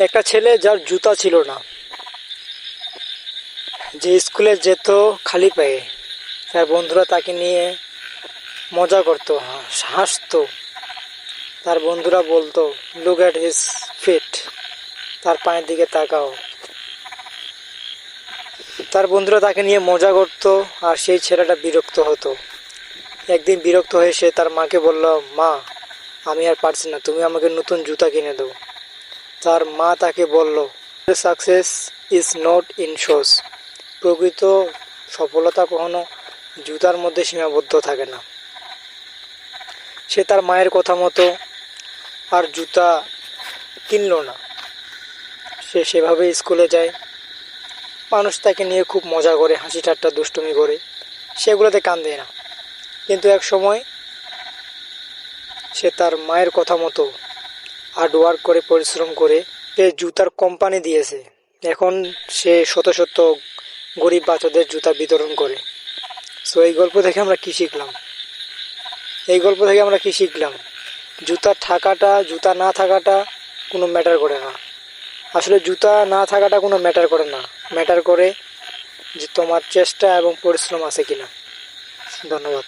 একটা ছেলে যার জুতা ছিল না। যে স্কুলে যেত খালি পায়ে। তার বন্ধুরা তাকে নিয়ে মজা করতো, হাস- হাসতো। তার বন্ধুরা বলতো লুক অ্যাট হিস ফিট তার পায়ের দিকে তাকাও। তার বন্ধুরা তাকে নিয়ে মজা করতো আর সেই ছেলেটা বিরক্ত হতো। একদিন বিরক্ত হয়ে সে তার মাকে বলল, মা, আমি আর পারছি না, তুমি আমাকে নতুন জুতা কিনে দাও। তার মা তাকে বলল success is not in shows প্রকৃত সফলতা কখনো জুতার মধ্যে সীমাবদ্ধ থাকে না। সে তার মায়ের কথা মতো আর জুতা কিনলো না। সে সেভাবে স্কুলে যায়। মানুষ তাকে নিয়ে খুব মজা করে, হাসি ঠাট্টা, দুষ্টুমি করে। সেগুলোতে কান দেয় না। কিন্তু এক সময় সে তার মায়ের কথা মতো হার্ড ওয়ার্ক করে, পরিশ্রম করে সে জুতার কোম্পানি দিয়েছে। এখন সে শত শত গরিব বাচ্চাদের জুতা বিতরণ করে। সো এই গল্প থেকে আমরা কি শিখলাম? এই গল্প থেকে আমরা কি শিখলাম? জুতা থাকাটা, জুতা না থাকাটা কোনো ম্যাটার করে না। আসলে জুতা না থাকাটা কোনো ম্যাটার করে না। ম্যাটার করে যে তোমার চেষ্টা এবং পরিশ্রম আছে কিনা। ধন্যবাদ।